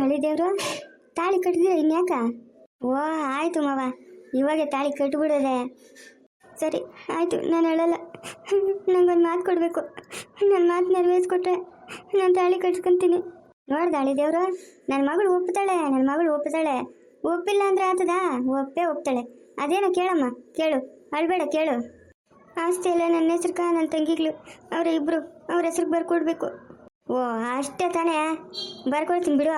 ಹಳಿ ದೇವ್ರು, ತಾಳಿ ಕಟ್ಟಿದ್ರೆ ಇನ್ಯಾಕ? ಓ, ಆಯ್ತು ಮಾವ, ಇವಾಗ ತಾಳಿ ಕಟ್ಬಿಡೋದೆ. ಸರಿ, ಆಯ್ತು, ನಾನು ಹೇಳಲ್ಲ. ನಂಗೊಂದು ಮಾತು ಕೊಡಬೇಕು. ನನ್ನ ಮಾತು ನೆರವೇರಿಸ್ಕೊಟ್ರೆ ನಾನು ತಾಳಿ ಕಟ್ಕೊತೀನಿ ನೋಡ್ದ ಹಳಿ ದೇವ್ರು ನನ್ನ ಮಗಳು ಒಪ್ತಾಳೆ ನನ್ನ ಮಗಳು ಒಪ್ತಾಳೆ. ಒಪ್ಪಿಲ್ಲ ಅಂದ್ರೆ ಆತದ? ಒಪ್ಪೇ ಒಪ್ತಾಳೆ. ಅದೇನೋ ಕೇಳಮ್ಮ, ಕೇಳು, ಅಳ್ಬೇಡ, ಕೇಳು. ಆಸ್ತಿ ಎಲ್ಲ ನನ್ನ ಹೆಸ್ರಕ ನನ್ನ ತಂಗಿಗಳು. ಅವರ ಇಬ್ರು, ಅವ್ರ ಹೆಸ್ರಿಗೆ ಬರ್ಕೊಡ್ಬೇಕು. ಓ, ಅಷ್ಟೇ ತಾನೇ. ಬರ್ಕೊಡ್ತೀನಿ ಬಿಡು.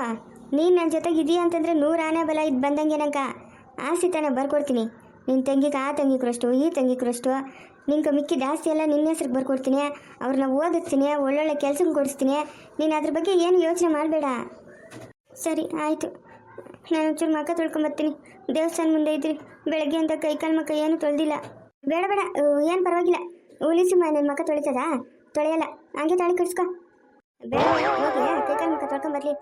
ನೀನು ನನ್ನ ಜೊತೆಗೆ ಇದೀಯ ಅಂತಂದ್ರೆ ನೂರು ಆನೆ ಬಲ ಇದು ಬಂದಂಗೆ ನಂಗೆ. ಆಸ್ತಿ ತಾನೇ, ಬರ್ಕೊಡ್ತೀನಿ. ನಿನ್ನ ತಂಗಿಗೆ ಆ ತಂಗಿ ಕ್ರಷ್ಟು ಈ ತಂಗಿ ನಿನ್ಗೆ ನಿಂಗೆ ಮಿಕ್ಕಿದ ಆಸ್ತಿ ಎಲ್ಲ ನಿನ್ನ ಹೆಸ್ರಿಗೆ ಬರ್ಕೊಡ್ತೀನಿ. ಅವ್ರನ್ನ ಓದಿಸ್ತೀನಿ, ಒಳ್ಳೊಳ್ಳೆ ಕೆಲ್ಸಕ್ಕೆ ಕೊಡಿಸ್ತೀನಿ. ನೀನು ಅದ್ರ ಬಗ್ಗೆ ಏನು ಯೋಚನೆ ಮಾಡಬೇಡ. ಸರಿ, ಆಯಿತು. ನಾನು ಒಂಚೂರು ಮಕ್ಕ ತೊಳ್ಕೊಂಬರ್ತೀನಿ ದೇವಸ್ಥಾನ ಮುಂದೆ ಇದ್ರಿ. ಬೆಳಗ್ಗೆ ಅಂತ ಕೈ ಕಾಲು ಮಕ್ಕ ಏನು ತೊಳೆದಿಲ್ಲ. ಬೇಡ ಬೇಡ. ಏನು ಪರವಾಗಿಲ್ಲ. ಉಳಿಸಿ ನನ್ನ ಮಕ್ಕ ತೊಳಿತದಾ? ತೊಳೆಯಲ್ಲ. ಹಂಗೆ ತಾಳಿ ಕಟ್ಸ್ಕೊ. ಬೇಡ ಕೈ ಕಾಲು ಮಕ್ಕ ತೊಳ್ಕೊಂಬರ್ಲಿ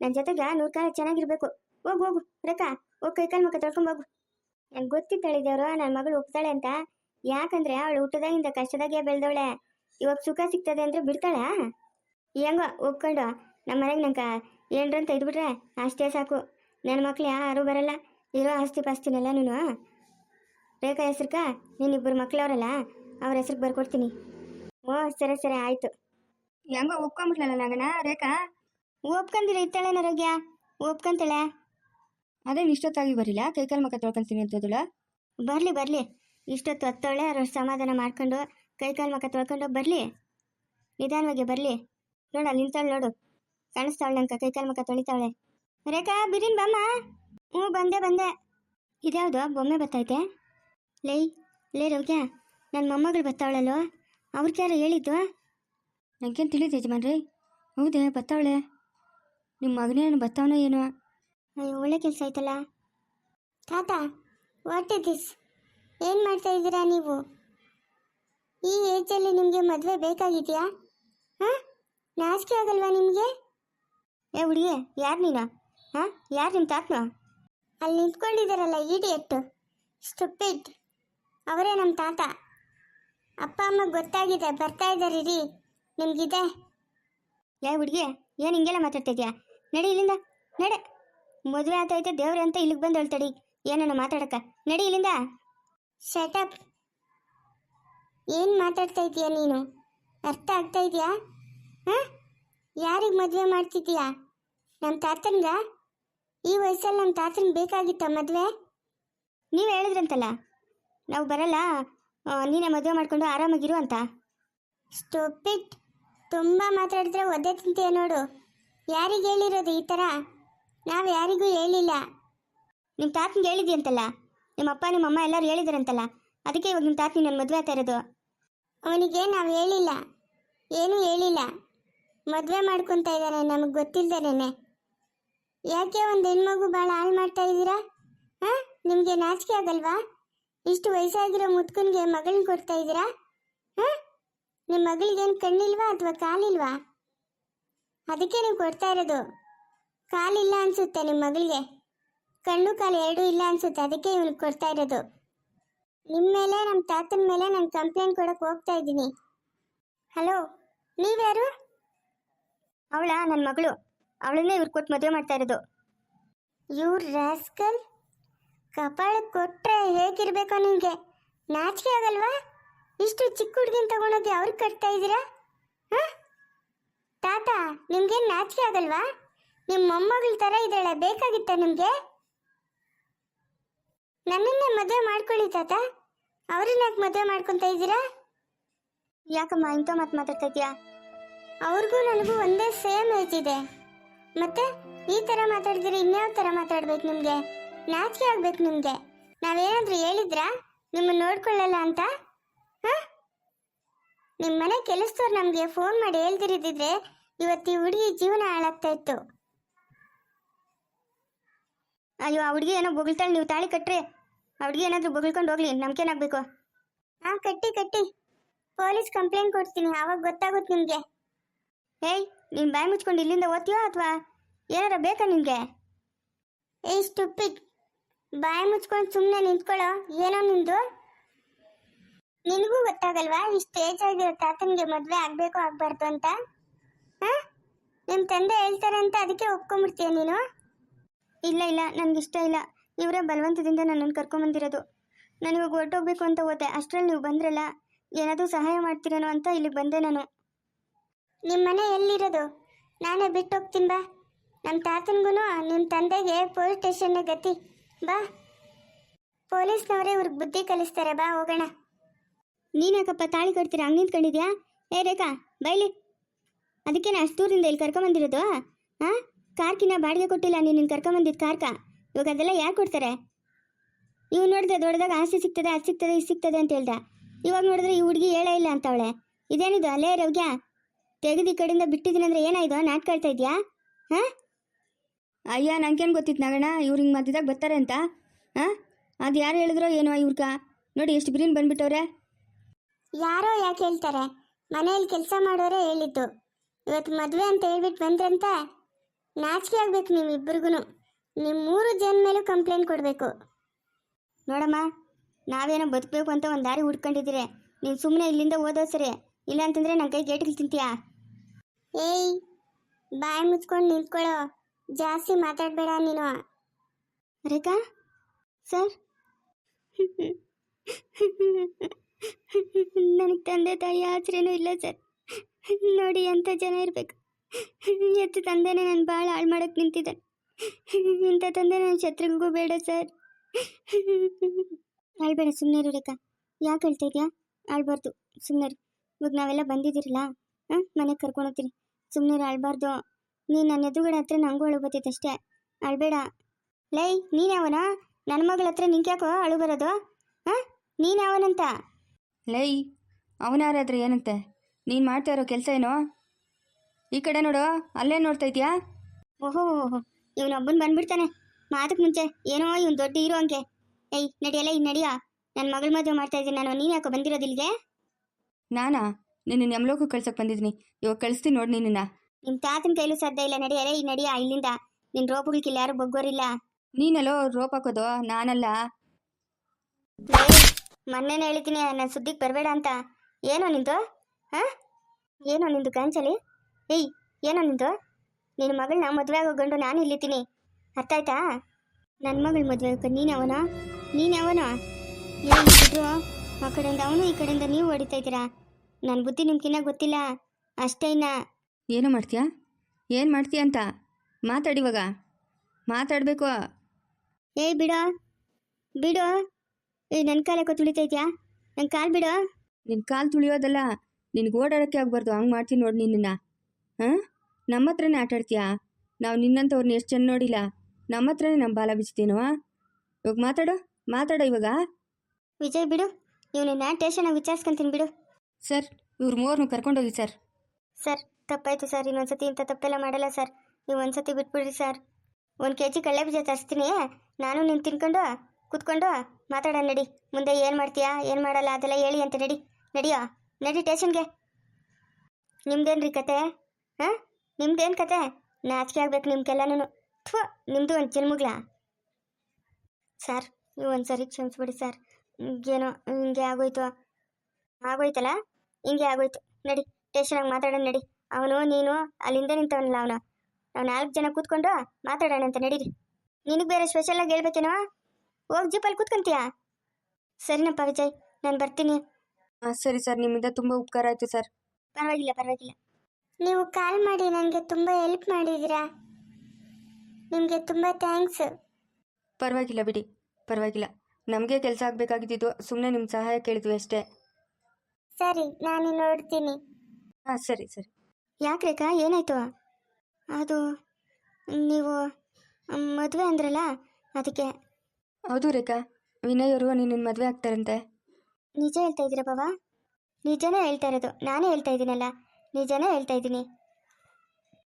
ನನ್ನ ಜೊತೆಗೆ ನೂರು ಕಾಲ ಚೆನ್ನಾಗಿರ್ಬೇಕು. ಹೋಗು ಹೋಗು ರೇಖಾ ಹೋಗಿ, ಕೈ ಕಾಲು ಮಕ್ಕ ತೊಳ್ಕೊಂಬೋಗು ನಂಗೆ ಗೊತ್ತಿತ್ತಳಿದೇವ್ರು ನನ್ನ ಮಗಳು ಒಪ್ತಾಳೆ ಅಂತ. ಯಾಕಂದ್ರೆ ಅವಳು ಊಟದಾಗಿಂದ ಕಷ್ಟದಾಗೆ ಬೆಳೆದವಳೆ. ಇವಾಗ ಸುಖ ಸಿಗ್ತದೆ ಅಂದ್ರೆ ಬಿಡ್ತಾಳ? ಹೆಂಗೋ, ಒಪ್ಕೊಂಡು. ನಮ್ಮ ಮನೆಗೆ ನಂಗೆ ಏನ್ರಂತ ಇದ್ಬಿಟ್ರೆ ಅಷ್ಟೇ ಸಾಕು. ನನ್ನ ಮಕ್ಳು ಯಾರು ಬರಲ್ಲ. ಇರೋ ಆಸ್ತಿ ಪಾಸ್ತಿನೆಲ್ಲ ನೀನು. ರೇಖಾ ಹೆಸ್ರಕ್ಕ ನೀನಿಬ್ಬರು ಮಕ್ಳವ್ರಲ್ಲ, ಅವ್ರ ಹೆಸ್ರಿಗೆ ಬರ್ಕೊಡ್ತೀನಿ. ಓ, ಸರಿ ಸರಿ, ಆಯಿತು. ಹೆಂಗೋ ಒಪ್ಕೊಂಬಿಟ್ಲಲ್ಲ ನಗನ ರೇಖಾ? ಒಪ್ಕೊಂದಿರ ಇತ್ತಾಳೆ ನರೋಗ್ಯ. ಒಪ್ಕೊಂತಾಳೆ. ಅದೇ ಇಷ್ಟೊತ್ತಾಗಿ ಬರಲಿಲ್ಲ ಕೈಕಾಲು ಮಕ್ಕ ತೊಳ್ಕೊಂತೀನಿ ಅಂತದಳ ಬರಲಿ ಬರಲಿ. ಇಷ್ಟೊತ್ತು ಹತ್ತೋಳೆ ಅವ್ರ ಸಮಾಧಾನ ಮಾಡ್ಕೊಂಡು ಕೈಕಾಲು ಮುಖ ಮಕ್ಕ ತೊಳ್ಕೊಂಡು ಬರಲಿ. ನಿಧಾನವಾಗಿ ಬರಲಿ. ನೋಡ ನಿಂತಾಳೆ ನೋಡು. ಕಾಣಿಸ್ತಾವಳೆ ಅಂಕ ಕೈಕಾಲು ಮಕ್ಕ ತೊಳಿತಾವಳೆ ರೇಖಾ ಬಿರಿನ್ ಬಮ್ಮ? ಹ್ಞೂ ಬಂದೆ ಬಂದೆ. ಇದ್ಯಾವುದು? ಬೊಮ್ಮೆ ಬರ್ತೈತೆ ಲೈ ಲೇ ರೋಗ್ಯ ನನ್ನ ಮೊಮ್ಮಗಳು ಬರ್ತಾವಳಲ್ಲೋ ಅವ್ರಿಗೆ ಯಾರು ಹೇಳಿದ್ದು? ನನಗೇನು ತಿಳಿದು ಯಜಮಾನ್ರಿ? ಹೌದೇ ಬತ್ತಾವಳೆ. ನಿಮ್ಮ ಮಗನೇನು ಬತ್ತವನೋ ಏನೋ? ಅಯ್ಯೋ ಒಳ್ಳೆ ಕೆಲಸ ಆಯ್ತಲ್ಲ. ತಾತ ವಾಟ್ ಇಸ್ ದಿಸ್ ಏನು ಮಾಡ್ತಾ ಇದ್ದೀರಾ ನೀವು? ಈ ಏಜಲ್ಲಿ ನಿಮಗೆ ಮದುವೆ ಬೇಕಾಗಿದೆಯಾ? ಹಾಂ? ನಾಚಿಕೆ ಆಗಲ್ವಾ ನಿಮಗೆ? ಏ ಹುಡುಗಿ ಯಾರು ನೀನು? ಹಾಂ? ಯಾರು ನಿಮ್ಮ ತಾತನ? ಅಲ್ಲಿ ನಿಂತ್ಕೊಂಡಿದ್ದಾರಲ್ಲ ಇಡಿಯಟ್ಟು ಸ್ಟುಪಿಡ್ ಅವರೇ ನಮ್ಮ ತಾತ. ಅಪ್ಪ ಅಮ್ಮ ಗೊತ್ತಾಗಿದೆ ಬರ್ತಾ ಇದ್ದಾರೆ ರೀ ನಿಮಗಿದೆ? ಯಾ ಹುಡುಗಿ ಏನು ಹಿಂಗೆಲ್ಲ ಮಾತಾಡ್ತಿದ್ಯಾ? ನಡಿ ಇಲ್ಲಿಂದ ನಡೆ. ಮದುವೆ ಆತೈತೆ ದೇವ್ರೆ ಅಂತ ಇಲ್ಲಿಗೆ ಬಂದು ಹೇಳ್ತಡಿ ಏನನ್ನ ಮಾತಾಡಕ್ಕ ನಡಿ ಇಲ್ಲಿಂದ. ಶಟಪ್ ಏನು ಮಾತಾಡ್ತಾ ಇದೀಯ ನೀನು? ಅರ್ಥ ಆಗ್ತಾ ಇದೆಯಾ ಹಾಂ? ಯಾರಿಗೆ ಮದುವೆ ಮಾಡ್ತಿದ್ದೀಯಾ ನಮ್ಮ ತಾತನ್ಗ? ಈ ವಯಸ್ಸಲ್ಲಿ ನಮ್ಮ ತಾತನ ಬೇಕಾಗಿತ್ತ ಮದುವೆ? ನೀವು ಹೇಳಿದ್ರಂತಲ್ಲ. ನಾವು ಬರಲ್ಲ ನೀನೇ ಮದುವೆ ಮಾಡ್ಕೊಂಡು ಆರಾಮಾಗಿರು ಅಂತ. ಸ್ಟೋಪಿಟ್ ತುಂಬ ಮಾತಾಡಿದ್ರೆ ಒದ್ದೆ ತಿಂತೀಯ ನೋಡು. ಯಾರಿಗೆ ಹೇಳಿರೋದು ಈ ಥರ ನಾವು ಯಾರಿಗೂ ಹೇಳಿಲ್ಲ. ನಿಮ್ಮ ತಾತನಿಗೆ ಹೇಳಿದ್ಯಂತಲ್ಲ? ನಿಮ್ಮ ಅಪ್ಪ ಎಲ್ಲರೂ ಹೇಳಿದ್ರಂತಲ್ಲ? ಅದಕ್ಕೆ ಇವಾಗ ನಿಮ್ಮ ತಾತನಿ ನನ್ನ ಮದುವೆ ಆಗ್ತಾ ಇರೋದು. ಅವನಿಗೆ ನಾವು ಹೇಳಿಲ್ಲ. ಏನೂ ಹೇಳಿಲ್ಲ. ಮದುವೆ ಮಾಡ್ಕೊತಾ ಇದ್ದಾನೆ, ನಮಗೆ ಗೊತ್ತಿಲ್ಲದೇನೆ ಯಾಕೆ ಒಂದು ಹೆಣ್ಮಗು ಭಾಳ ಹಾಳು ಮಾಡ್ತಾ ಇದ್ದೀರಾ? ಹಾಂ? ನಿಮಗೆ ನಾಚಿಕೆ ಆಗಲ್ವಾ? ಇಷ್ಟು ವಯಸ್ಸಾಗಿರೋ ಮುತ್ಕನ್ಗೆ ಮಗಳನ್ನ ಕೊಡ್ತಾ ಇದ್ದೀರಾ? ನಿಮ್ಮ ಮಗಳಿಗೇನು ಕಣ್ಣಿಲ್ವಾ ಅಥವಾ ಕಾಲಿಲ್ವಾ? ಅದಕ್ಕೆ ನೀವು ಕೊಡ್ತಾ ಇರೋದು. ಕಾಲಿಲ್ಲ ಅನ್ಸುತ್ತೆ ನಿಮ್ಮ ಮಗಳಿಗೆ. ಕಣ್ಣು ಕಾಲು ಎರಡೂ ಇಲ್ಲ ಅನ್ಸುತ್ತೆ, ಅದಕ್ಕೆ ಇವನಿಗೆ ಕೊಡ್ತಾ ಇರೋದು. ನಿಮ್ಮ ಮೇಲೆ ನಮ್ಮ ತಾತನ ಮೇಲೆ ನಾನು ಕಂಪ್ಲೇಂಟ್ ಕೊಡಕ್ಕೆ ಹೋಗ್ತಾ ಇದ್ದೀನಿ. ಹಲೋ ನೀವ್ಯಾರು ಅವಳ ನನ್ನ ಮಗಳು. ಅವಳನ್ನೇ ಇವ್ರು ಕೊಟ್ಟು ಮದುವೆ ಮಾಡ್ತಾ ಇರೋದು. ಇವ್ರ ರಾಸ್ಕಲ್ ಕಪಾಳ ಕೊಟ್ರೆ ಹೇಗಿರ್ಬೇಕೋ ನಿಮಗೆ? ನಾಚಿಕೆ ಆಗಲ್ವಾ? ಇಷ್ಟು ಚಿಕ್ಕ ಹುಡುಗಿನ ತಗೊಂಡೋಗಿ ಅವ್ರಿಗೆ ಕಟ್ತಾ ಇದ್ದೀರಾ? ಹಾಂ? ತಾತ, ನಿಮ್ಗೇನು ನಾಚಿಕೆ ಆಗಲ್ವಾ? ನಿಮ್ಮ ಮೊಮ್ಮಗಳ ಥರ ಇದ್ದಾಳೆ, ಬೇಕಾಗಿತ್ತ ನಿಮಗೆ? ನನ್ನನ್ನೇ ಮದುವೆ ಮಾಡ್ಕೊಳ್ಳಿ ತಾತ. ಅವ್ರನ್ನ ಯಾಕೆ ಮದುವೆ ಮಾಡ್ಕೊತಾ ಇದ್ದೀರಾ? ಯಾಕಮ್ಮ, ಇಂಥ ಮಾತು ಮಾತಾಡ್ತಾ ಇದೀಯಾ ಅವ್ರಿಗೂ ನನಗೂ ಒಂದೇ ಸೇಮ್ ಏಜ್ ಇದೆ. ಮತ್ತೆ ಈ ಥರ ಮಾತಾಡಿದ್ರೆ, ಇನ್ಯಾವ ಥರ ಮಾತಾಡ್ಬೇಕು ನಿಮಗೆ? ನಾಚಿಕೆ ಆಗ್ಬೇಕು ನಿಮಗೆ. ನಾವೇನಾದರೂ ಹೇಳಿದ್ರಾ? ನಿಮ್ಮನ್ನ ನೋಡ್ಕೊಳ್ಳಲ್ಲ ಅಂತ? ನಿಮ್ಮ ಮನೆ ಕೆಲಸದವ್ರು ನಮಗೆ ಫೋನ್ ಮಾಡಿ ಹೇಳ್ದಿರಿದ್ರೆ ಇವತ್ತು ಈ ಹುಡುಗಿ ಜೀವನ ಹಾಳಾಗ್ತಾ ಇತ್ತು. ಅಯ್ಯೋ ಆ ಹುಡುಗಿ ಏನೋ ಬೊಗಳ್ತಾಳೆ ನೀವು ತಾಳಿ ಕಟ್ಟ್ರಿ ಆ ಹುಡುಗಿ ಏನಾದರೂ ಬೊಗಳ್ಕೊಂಡು ಹೋಗ್ಲಿ ನಮ್ಗೇನಾಗಬೇಕು ಹಾಂ ಕಟ್ಟಿ ಕಟ್ಟಿ. ಪೊಲೀಸ್ ಕಂಪ್ಲೇಂಟ್ ಕೊಡ್ತೀನಿ ಆವಾಗ ಗೊತ್ತಾಗುತ್ತೆ ನಿಮಗೆ. ಏಯ್ ನೀನು ಬಾಯಿ ಮುಚ್ಕೊಂಡು ಇಲ್ಲಿಂದ ಓದ್ತೀಯೋ ಅಥವಾ ಏನಾರ ಬೇಕಾ ನಿಮಗೆ ಏಯ್ ಸ್ಟುಪಿಕ್ ಬಾಯಿ ಮುಚ್ಕೊಂಡು ಸುಮ್ಮನೆ ನಿಂತ್ಕೊಳ್ಳೋ ಏನೋ ನಿಂದು? ನಿನಗೂ ಗೊತ್ತಾಗಲ್ವಾ? ಇಷ್ಟು ಏಜ್ ಆಗಿರೋ ತಾತನಿಗೆ ಮದುವೆ ಆಗಬೇಕು ಆಗಬಾರ್ದು ಅಂತ? ಹಾಂ? ನಿಮ್ಮ ತಂದೆ ಹೇಳ್ತಾರೆ ಅಂತ ಅದಕ್ಕೆ ಒಪ್ಕೊಂಬಿಡ್ತೀಯ ನೀನು? ಇಲ್ಲ ಇಲ್ಲ, ನನಗೆ ಇಷ್ಟ ಇಲ್ಲ. ಇವರೇ ಬಲವಂತದಿಂದ ನನ್ನನ್ನು ಕರ್ಕೊಂಬಂದಿರೋದು. ನಾನು ಇವಾಗ ಹೊರಟೋಗ್ಬೇಕು ಅಂತ ಹೋದೆ. ಅಷ್ಟರಲ್ಲಿ ನೀವು ಬಂದ್ರಲ್ಲ, ಏನಾದರೂ ಸಹಾಯ ಮಾಡ್ತೀರೇನೋ ಅಂತ ಇಲ್ಲಿಗೆ ಬಂದೆ ನಾನು. ನಿಮ್ಮ ಮನೆ ಎಲ್ಲಿರೋದು? ನಾನೇ ಬಿಟ್ಟು ಹೋಗ್ತೀನಿ ಬಾ. ನಮ್ಮ ತಾತನಿಗೂ ನಿಮ್ಮ ತಂದೆಗೆ ಪೊಲೀಸ್ ಸ್ಟೇಷನ್ನೇ ಗತಿ. ಬಾ. ಪೊಲೀಸ್ನವರೇ ಇವ್ರಿಗೆ ಬುದ್ಧಿ ಕಲಿಸ್ತಾರೆ. ಬಾ, ಹೋಗೋಣ. ನೀನ್ಯಾಕಪ್ಪ ತಾಳಿ ಕಟ್ತೀರಾ? ಹಂಗೆ ನಿಂತ್ಕೊಂಡಿದ್ಯಾ? ಏ, ರೇಖಾ, ಬೈಲಿ. ಅದಕ್ಕೇನ ಅಷ್ಟು ದೂರಿಂದ ಇಲ್ಲಿ ಕರ್ಕೊಂಬಂದಿರೋದು ಹಾಂ ಕಾರ್ಕಿನ ಬಾಡಿಗೆ ಕೊಟ್ಟಿಲ್ಲ ನೀನು ಕರ್ಕೊಂಬಂದಿದ್ದು ಕಾರ್ಕ. ಇವಾಗ ಅದೆಲ್ಲ ಯಾಕೆ ಕೊಡ್ತಾರೆ? ಇವ್ ನೋಡಿದ್ರೆ ದೊಡ್ಡದಾಗ ಆಸೆ ಸಿಗ್ತದೆ, ಅದು ಸಿಗ್ತದೆ, ಇದು ಸಿಗ್ತದೆ ಅಂತ ಹೇಳ್ದ. ಇವಾಗ ನೋಡಿದ್ರೆ ಈ ಹುಡುಗಿ ಹೇಳೇ ಇಲ್ಲ ಅಂತವಳೆ ಇದೇನಿದು? ಅಲ್ಲೇ ರವ್ಯ? ತೆಗೆದು ಈ ಕಡೆಯಿಂದ ಬಿಟ್ಟಿದ್ದೀನಿ ಅಂದರೆ ಏನಾಯ್ತು ನಾಟಕ ಆಡ್ತಾ ಇದೆಯಾ? ಹಾಂ ಅಯ್ಯ, ನಂಗೇನು ಗೊತ್ತಿತ್ತು ನಗಣ ಇವ್ರು ಹಿಂಗೆ ಮಧ್ಯದಾಗ ಬರ್ತಾರೆ ಅಂತ. ಹಾಂ ಅದು ಯಾರು ಹೇಳಿದ್ರೋ ಏನೋ ಇವ್ರಕ ನೋಡಿ, ಎಷ್ಟು ಗ್ರೀನ್ ಬಂದ್ಬಿಟ್ಟವ್ರೆ. ಯಾರೋ ಯಾಕೆ ಹೇಳ್ತಾರೆ? ಮನೆಯಲ್ಲಿ ಕೆಲಸ ಮಾಡೋರೇ ಹೇಳಿದ್ದು. ಇವತ್ತು ಮದುವೆ ಅಂತ ಹೇಳ್ಬಿಟ್ಟು ಬಂದ್ರಂತ. ನಾಚಿಕೆ ಆಗ್ಬೇಕು ನಿಮ್ಮಿಬ್ಬರಿಗೂ ನಿಮ್ಮ ಮೂರು ಜನ ಮೇಲೂ ಕಂಪ್ಲೇಂಟ್ ಕೊಡಬೇಕು. ನೋಡಮ್ಮ ನಾವೇನೋ ಬದುಕಬೇಕು ಅಂತ ಒಂದು ದಾರಿ ಹುಡ್ಕೊಂಡಿದ್ದೀರಿ. ನೀವು ಸುಮ್ಮನೆ ಇಲ್ಲಿಂದ ಓದೋ ಸರಿ ಇಲ್ಲಾಂತಂದರೆ ನನ್ನ ಕೈ ಗೇಟಿಗೆ ತಿಂತೀಯಾ ಏಯ್ ಬಾಯಿ ಮುಚ್ಕೊಂಡು ನಿಂತ್ಕೊಳ್ಳೋ ಜಾಸ್ತಿ ಮಾತಾಡಬೇಡ ನೀನು. ರೇಖಾ ಸರ್. ನನಗೆ ತಂದೆ ತಾಯಿ ಆಚರಣೂ ಇಲ್ಲ ಸರ್. ನೋಡಿ ಅಂಥ ಜನ ಇರಬೇಕು. ಎತ್ತು ತಂದೆನೇ ನಾನು ಭಾಳ ಹಾಳು ಮಾಡೋಕ್ಕೆ ನಿಂತಿದ್ದೆ ಇಂಥ ತಂದೆ ನನ್ನ ಶತ್ರುಗೂ ಬೇಡ ಸರ್. ಅಳ್ಬೇಡ ಸುಮ್ಮನೆ ರೇಖಾ. ಯಾಕೆ ಹೇಳ್ತಾ ಇದೆಯಾ? ಆಳ್ಬಾರ್ದು ಸುಮ್ಮನೆ ಇವಾಗ ನಾವೆಲ್ಲ ಬಂದಿದ್ದೀರಲ್ಲ, ಹಾಂ? ಮನೆಗೆ ಕರ್ಕೊಂಡು ಹೋಗ್ತೀನಿ. ಸುಮ್ಮನೆ ಆಳ್ಬಾರ್ದು ನೀನು ನನ್ನ ಎದುರುಗಡೆ ಹತ್ರ ನಂಗೂ ಅಳು ಬರ್ತೈತೆ ಅಷ್ಟೇ. ಅಳ್ಬೇಡ ಲೈ, ನೀನು ಯಾವನ? ನನ್ನ ಮಗಳ ಹತ್ರ ನಿಂಗೆ ಯಾಕೋ ಅಳು ಬರೋದು? ಹಾಂ? ನೀನು ಯಾವನಂತ? ಲೈ ಅವನಾರಾದ್ರೆ ಏನಂತೆ? ನೀನು ಮಾಡ್ತಾ ಇರೋ ಕೆಲಸ ಏನೋ? ಈ ಕಡೆ ನೋಡು ಅಲ್ಲೇ ನೋಡ್ತಾ ಇದೆಯಾ? ಓಹೋ ಓಹೋ ಇವನೊಬ್ಬನ್ ಬಂದ್ಬಿಡ್ತಾನೆ. ಮಾತಕ್ಕೆ ಮುಂಚೆ ಏನೋ ಇವನ್ ದೊಡ್ಡ ಹೀರೋ ಅಂಕೆ ಏಯ್ ನಡಿಯಲ್ಲ ಈಗ ನಡಿಯ? ನನ್ನ ಮಗಳ ಮದುವೆ ಮಾಡ್ತಾ ಇದ್ದೀನಿ ನಾನು ನೀನು ಯಾಕೋ ಬಂದಿರೋದು ಇಲ್ಲಿಗೆ? ನಾನಾ? ನಿನ್ನ ಯಮಲೋಕಕ್ಕೆ ಕಳ್ಸಕ್ಕೆ ಬಂದಿದ್ದೀನಿ ಇವಾಗ ಕಳಿಸ್ತೀನಿ ನೋಡಿ ನಿನ್ನ ನಿಮ್ಮ ತಾತನ ಕೈಲೂ ಸಾಧ್ಯ ಇಲ್ಲ ನಡಿಯಲ್ಲ ಈ ನಡಿಯ ಇಲ್ಲಿಂದ. ನಿನ್ನ ರೋಪುಗಳಿಲ್ಲ ಯಾರು ಬಗ್ಗೋರಿಲ್ಲ. ನೀನಲ್ಲೋ ರೋಪ್ ಹಾಕೋದು ನಾನಲ್ಲ. ಮೊನ್ನೆನೇ ಹೇಳಿದ್ದೀನಿ ನನ್ನ ಸುದ್ದಿಗೆ ಬರಬೇಡ ಅಂತ. ಏನೋ ನಿಂದು? ಹಾಂ? ಏನೋ ನಿಂದು ಗಾಂಚಲಿ ಏಯ್ ಏನೋ ನಿಂದು? ನಿನ್ನ ಮಗಳನ್ನ ಮದುವೆ ಆಗೋ ಗಂಡು ನಾನು ಇಲ್ಲಿದ್ದೀನಿ. ಅರ್ಥ ಆಯ್ತಾ? ನನ್ನ ಮಗಳ ಮದುವೆ ಆಗ ನೀನು ಅವನ ನೀನು ಅವನ ಏನು ಆ ಕಡೆಯಿಂದ ಅವನು ಈ ಕಡೆಯಿಂದ ನೀವು ಹೊಡಿತಾ ಇದ್ದೀರಾ? ನನ್ನ ಬುದ್ಧಿ ನಿಮ್ಗಿನ್ನ ಗೊತ್ತಿಲ್ಲ. ಅಷ್ಟೇ ಇನ್ನ. ಏನು ಮಾಡ್ತೀಯಾ? ಏನು ಮಾಡ್ತೀಯ ಅಂತ? ಮಾತಾಡಿವಾಗ ಮಾತಾಡಬೇಕು. ಏಯ್ ಬಿಡೋ. ಬಿಡು. ಏಯ್ ನನ್ನ ಕಾಲಕ್ಕೆ ಯಾಕೋ ತುಳಿತೈತ್ಯಾ? ನನ್ನ ಕಾಲು ಬಿಡು. ನಿನ್ನ ಕಾಲು ತುಳಿಯೋದಲ್ಲ ನಿನಗೆ ಓಡಾಡೋಕ್ಕೆ ಆಗಬಾರ್ದು ಹಂಗೆ ಮಾಡ್ತೀನಿ ನೋಡಿ ನಿನ್ನನ್ನು. ಹಾಂ? ನಮ್ಮ ಹತ್ರನೇ ಆಟಾಡ್ತೀಯಾ ನಾವು ನಿನ್ನಂಥವ್ರನ್ನ ಎಷ್ಟು ಚೆನ್ನ ನೋಡಿಲ್ಲ ನಮ್ಮ ಹತ್ರನೇ ನಮ್ಮ ಬಾಲ ಬಿಚ್ತೀನವಾ ಇವಾಗ ಮಾತಾಡು ಮಾತಾಡೋ ಇವಾಗ. ವಿಜಯ್ ಬಿಡು. ಇವನನ್ನ ಟೇಷನಾಗಿ ವಿಚಾರಿಸ್ಕೊಂತೀನಿ ಬಿಡು. ಸರ್ ಇವ್ರು ಮೂರನ್ನು ಕರ್ಕೊಂಡೋಗಿ ಸರ್. ಸರ್ ತಪ್ಪಾಯ್ತು ಸರ್ ಇನ್ನೊಂದ್ಸತಿ ಇಂಥ ತಪ್ಪೆಲ್ಲ ಮಾಡಲ್ಲ ಸರ್. ನೀವು ಒಂದ್ಸತಿ ಬಿಟ್ಬಿಡ್ರಿ ಸರ್. ಒಂದು ಕೆ ಜಿ ಕಡಲೆ ಬೀಜ ತರಿಸ್ತೀನಿ ನಾನು ನೀನು ತಿನ್ಕೊಂಡು ಕೂತ್ಕೊಂಡು ಮಾತಾಡೋಣ ನಡಿ. ಮುಂದೆ ಏನು ಮಾಡ್ತೀಯಾ, ಏನು ಮಾಡಲ್ಲ, ಅದೆಲ್ಲ ಹೇಳಿ ಅಂತ ನಡಿ. ನಡಿಯೋ? ನಡಿ ಟೇಷನ್ಗೆ ನಿಮ್ದೇನ್ರಿ ಕತೆ? ಹಾಂ? ನಿಮ್ದೇನು ಕತೆ? ನಾಚಿಕೆ ಆಗ್ಬೇಕು ನಿಮ್ಗೆಲ್ಲನೂ ಥೂ ನಿಮ್ಮದು ಒಂದು ಜನ್ಮಗ್ಲ ಸರ್, ನೀವು ಒಂದು ಸರಿ ಕ್ಷಮಿಸ್ಬಿಡಿ ಸರ್. ಏನೋ ಹಿಂಗೆ ಆಗೋಯ್ತು. ಆಗೋಯ್ತಲ್ಲ? ಹಿಂಗೆ ಆಗೋಯ್ತು. ನಡಿ ಟೇಷನಾಗಿ ಮಾತಾಡೋಣ ನಡಿ. ಅವನು, ನೀನು, ಅಲ್ಲಿಂದ ನಿಂತವನಲ್ಲ ಅವನು. ನಾವು ನಾಲ್ಕು ಜನ ಕೂತ್ಕೊಂಡು ಮಾತಾಡೋಣ ಅಂತ ನಡೀರಿ. ನಿನಗೆ ಬೇರೆ ಸ್ಪೆಷಲಾಗಿ ಹೇಳ್ಬೇಕೇನೋ? ಹೋಗಿ ಜೀಪಲ್ಲಿ ಕೂತ್ಕೊಂತೀಯಾ? ಸರಿನಪ್ಪ ವಿಜಯ್ ನಾನು ಬರ್ತೀನಿ. ಹಾಂ ಸರಿ ಸರ್ ನಿಮ್ಮಿಂದ ತುಂಬ ಉಪಕಾರ ಆಯಿತು ಸರ್. ಪರವಾಗಿಲ್ಲ ಪರವಾಗಿಲ್ಲ. ನೀವು ಕಾಲ್ ಮಾಡಿ ನನಗೆ ತುಂಬ ಹೆಲ್ಪ್ ಮಾಡಿದ್ದೀರಾ? ನಿಮಗೆ ತುಂಬ ಥ್ಯಾಂಕ್ಸ್ ಪರವಾಗಿಲ್ಲ ಬಿಡಿ ಪರವಾಗಿಲ್ಲ. ನಮಗೆ ಕೆಲಸ ಆಗಬೇಕಾಗಿದ್ದು ಸುಮ್ಮನೆ ನಿಮ್ಮ ಸಹಾಯ ಕೇಳಿದ್ವಿ ಅಷ್ಟೇ. ಸರಿ ನಾನು ನೋಡ್ತೀನಿ. ಹಾಂ ಸರಿ ಸರಿ. ಯಾಕೆ ರೇಖಾ ಏನಾಯ್ತು? ಅದು ನೀವು ಮದುವೆ ಅಂದ್ರಲ್ಲ ಅದಕ್ಕೆ ಹೌದು ರೇಖಾ ವಿನಯ್ ಅವರು ನಿನ್ನ ಮದುವೆ ಆಗ್ತಾರಂತೆ. ನಿಜ ಹೇಳ್ತಾ ಇದ್ದೀರಾ ಬಾಬಾ ನಿಜನೇ ಹೇಳ್ತಾ ಇರೋದು ನಾನೇ ಹೇಳ್ತಾ ಇದ್ದೀನಲ್ಲ ನಿಜನೇ ಹೇಳ್ತಾ ಇದ್ದೀನಿ.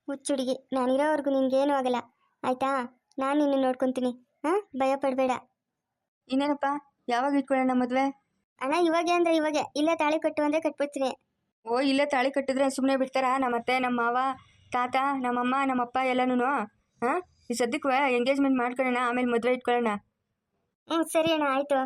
ಹುಚ್ಚುಡುಗಿ ನಾನಿರೋವರೆಗೂ ನಿನ್ಗೇನು ಆಗಲ್ಲ ಆಯ್ತಾ? ನಾನು ನಿನ್ನ ನೋಡ್ಕೊತೀನಿ ಹಾಂ? ಭಯ ಪಡಬೇಡ. ಇನ್ನೇನಪ್ಪ ಯಾವಾಗ ಇಟ್ಕೊಳ್ಳೋಣ ಮದುವೆ? ಅಣ್ಣ ಇವಾಗೆ ಅಂದರೆ ಇವಾಗೆ ಇಲ್ಲೇ ತಾಳಿ ಕಟ್ಟು ಅಂದರೆ ಕಟ್ಬಿಡ್ತೀನಿ. ಓ ಇಲ್ಲೇ ತಾಳಿ ಕಟ್ಟಿದ್ರೆ ಸುಮ್ಮನೆ ಬಿಡ್ತಾರಾ? ನಮ್ಮ ಅತ್ತೆ ನಮ್ಮ ಮಾವ ತಾತ ನಮ್ಮಮ್ಮ ನಮ್ಮಪ್ಪ ಎಲ್ಲನೂ ಹಾಂ? ಈ ಸದ್ಯಕ್ಕೆ ಎಂಗೇಜ್ಮೆಂಟ್ ಮಾಡ್ಕೊಳ್ಳೋಣ ಆಮೇಲೆ ಮದುವೆ ಇಟ್ಕೊಳ್ಳೋಣ. ಹ್ಞೂ ಸರಿ ಅಣ್ಣ ಆಯಿತು.